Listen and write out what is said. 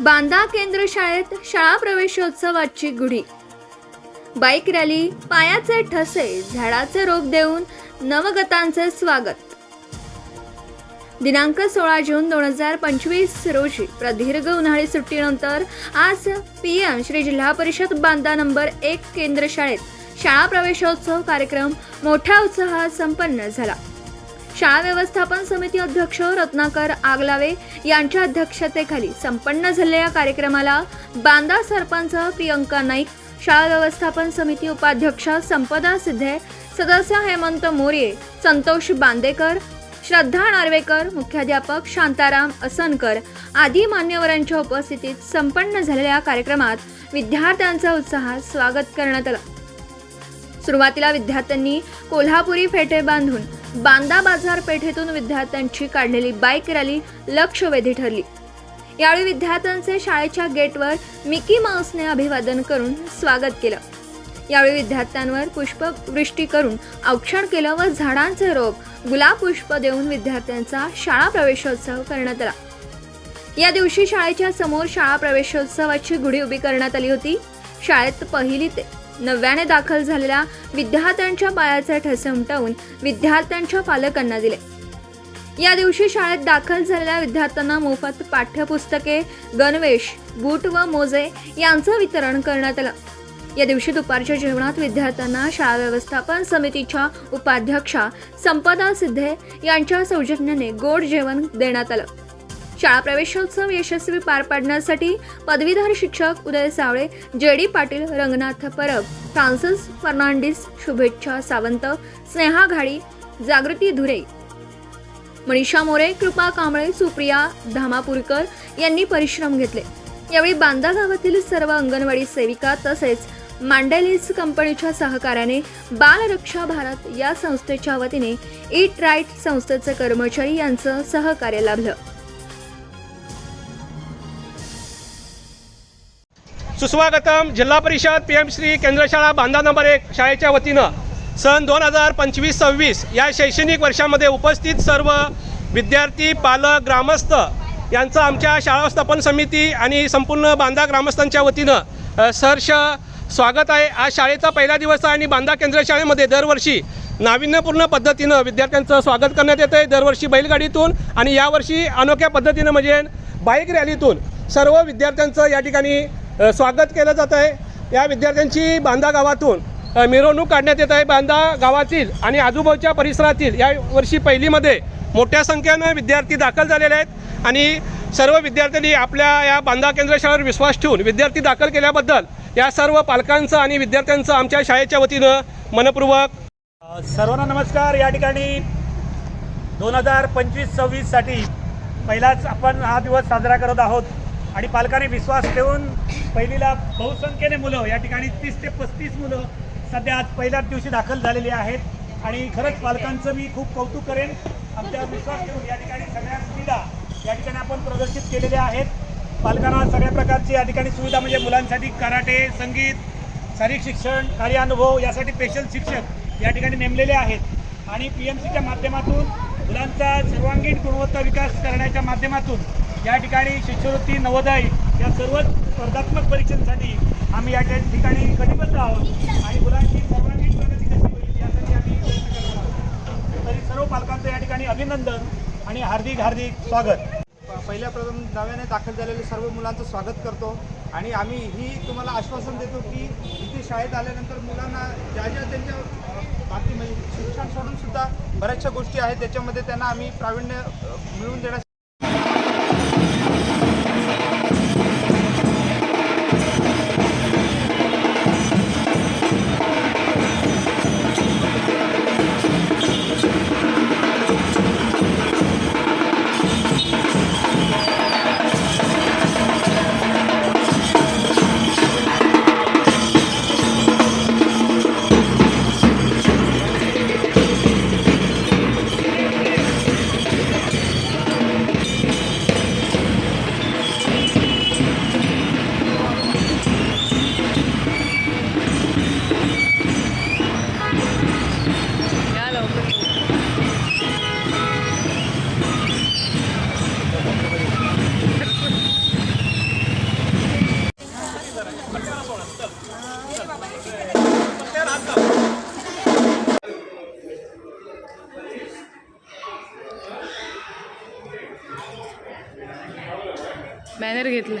बांदा केंद्र शाळेत शाळा प्रवेशोत्सवाची गुढी. बाईक रॅली पायाचे ठसे झाडाचे रोप देऊन नवगतांचे स्वागत. दिनांक सोळा जून दोन हजार पंचवीस रोजी प्रदीर्घ उन्हाळी सुट्टीनंतर आज पी एम श्री जिल्हा परिषद बांदा नंबर एक केंद्र शाळेत शाळा प्रवेशोत्सव कार्यक्रम मोठ्या उत्साहात संपन्न झाला. शाळा व्यवस्थापन समिती अध्यक्ष रत्नाकर आगलावे यांच्या अध्यक्षतेखाली संपन्न झालेल्या कार्यक्रमाला बांदा सरपंच प्रियंका नाईक शाळा व्यवस्थापन समिती उपाध्यक्ष संपदा सिद्धे सदस्य हेमंत मोरे संतोष बांदेकर श्रद्धा नार्वेकर मुख्याध्यापक शांताराम असनकर आदी मान्यवरांच्या उपस्थितीत संपन्न झालेल्या कार्यक्रमात विद्यार्थ्यांचा उत्साहात स्वागत करण्यात आलं. सुरुवातीला विद्यार्थ्यांनी कोल्हापुरी फेटे बांधून बांदा बाजारपेठेतून विद्यार्थ्यांची काढलेली बाईक रॅली लक्षवेधी ठरली. यावेळी विद्यार्थ्यांचे शाळेच्या गेटवर मिकी माऊसने अभिवादन करून स्वागत केलं. यावेळी विद्यार्थ्यांवर पुष्पवृष्टी करून औक्षण केलं व झाडांचे रोप गुलाब पुष्प देऊन विद्यार्थ्यांचा शाळा प्रवेशोत्सव करण्यात आला. या दिवशी शाळेच्या समोर शाळा प्रवेशोत्सवाची गुढी उभी करण्यात आली होती. शाळेत पहिली ते नव्याने दाखल झालेल्या विद्यार्थ्यांच्या पायाचे ठसे उमटवून विद्यार्थ्यांच्या पालकांना दिले. या दिवशी शाळेत दाखल झालेल्या विद्यार्थ्यांना मोफत पाठ्यपुस्तके गणवेश बूट व मोजे यांचं वितरण करण्यात आलं. या दिवशी दुपारच्या जेवणात विद्यार्थ्यांना शाळा व्यवस्थापन समितीच्या उपाध्यक्षा संपदा सिद्धे यांच्या सौजन्याने गोड जेवण देण्यात आलं. शाळा प्रवेशोत्सव यशस्वी पार पाडण्यासाठी पदवीधर शिक्षक उदय सावळे जे डी पाटील रंगनाथ परब फ्रान्सिस फर्नांडिस शुभेच्छा सावंत स्नेहा घाडी जागृती धुरे. मनीषा मोरे कृपा कांबळे सुप्रिया धामापूरकर यांनी परिश्रम घेतले. यावेळी बांदा गावातील सर्व अंगणवाडी सेविका तसेच मांडेलीज कंपनीच्या सहकार्याने बालरक्षा भारत या संस्थेच्या वतीने इट राईट संस्थेचे कर्मचारी यांचं सहकार्य लाभलं. सुस्वागतम जिल्हा परिषद पी एम श्री केंद्रशाळा बांधा नंबर एक शाळेच्या वतीनं सन दोन हजार पंचवीस सव्वीस या शैक्षणिक वर्षामध्ये उपस्थित सर्व विद्यार्थी पालक ग्रामस्थ यांचं आमच्या शाळा स्थापन समिती आणि संपूर्ण बांधा ग्रामस्थांच्या वतीनं सहर्ष स्वागत आहे. आज शाळेचा पहिला दिवस आहे आणि बांधा केंद्र शाळेमध्ये दरवर्षी नाविन्यपूर्ण पद्धतीनं विद्यार्थ्यांचं स्वागत करण्यात येतं आहे दरवर्षी बैलगाडीतून आणि यावर्षी अनोख्या पद्धतीनं म्हणजे बाईक रॅलीतून सर्व विद्यार्थ्यांचं या ठिकाणी स्वागत केलं जात आहे. या विद्यार्थ्यांची बांदा गावातून मिरवणूक काढण्यात येत आहे. बांदा गावातील आणि आजूबाजूच्या परिसरातील या वर्षी पहिलीमध्ये मोठ्या संख्येनं विद्यार्थी दाखल झालेले आहेत. आणि सर्व विद्यार्थ्यांनी आपल्या या बांदा केंद्र शाळेवर विश्वास ठेवून विद्यार्थी दाखल केल्याबद्दल या सर्व पालकांचं आणि विद्यार्थ्यांचं आमच्या शाळेच्या वतीनं मनपूर्वक सर्वांना नमस्कार. या ठिकाणी दोन हजार पंचवीस सव्वीससाठी पहिलाच आपण हा दिवस साजरा करत आहोत. आणि पालकांनी विश्वास ठेवून पहिलीला बहुसंख्येने मुलं या ठिकाणी तीस ते पस्तीस मुलं सध्या आज पहिल्याच दिवशी दाखल झालेली आहेत. आणि खरंच पालकांचं मी खूप कौतुक करेन. आमच्या विश्वास ठेवून या ठिकाणी सगळ्या सुविधा या ठिकाणी आपण प्रदर्शित केलेल्या आहेत. पालकांना सगळ्या प्रकारची या ठिकाणी सुविधा म्हणजे मुलांसाठी कराटे संगीत शारीरिक शिक्षण कार्यानुभव यासाठी स्पेशल शिक्षक या ठिकाणी नेमलेले आहेत. आणि पी एम सीच्या माध्यमातून मुलांचा सर्वांगीण गुणवत्ता विकास करण्याच्या माध्यमातून या ठिकाणी शिष्यवृत्ती नवोदय या सर्व स्पर्धात्मक परीक्षांसाठी आम्ही या ठिकाणी कटिबद्ध आहोत. आणि मुलांची सर्वांगीण प्रगती कशी होईल यासाठी आम्ही प्रयत्न करत आहोत. तरी सर्व पालकांचं या ठिकाणी अभिनंदन आणि हार्दिक हार्दिक स्वागत. प- पहिल्या प्रथम नव्याने दाखल झालेल्या सर्व मुलांचं स्वागत करतो आणि आम्ही ही तुम्हाला आश्वासन देतो की इथे शाळेत आल्यानंतर मुलांना ज्या ज्या त्यांच्या बाकी म्हणजे शिक्षण सोडून सुद्धा बऱ्याचशा गोष्टी आहेत त्याच्यामध्ये त्यांना आम्ही प्रावीण्य मिळवून देण्यास बॅनर घेतला.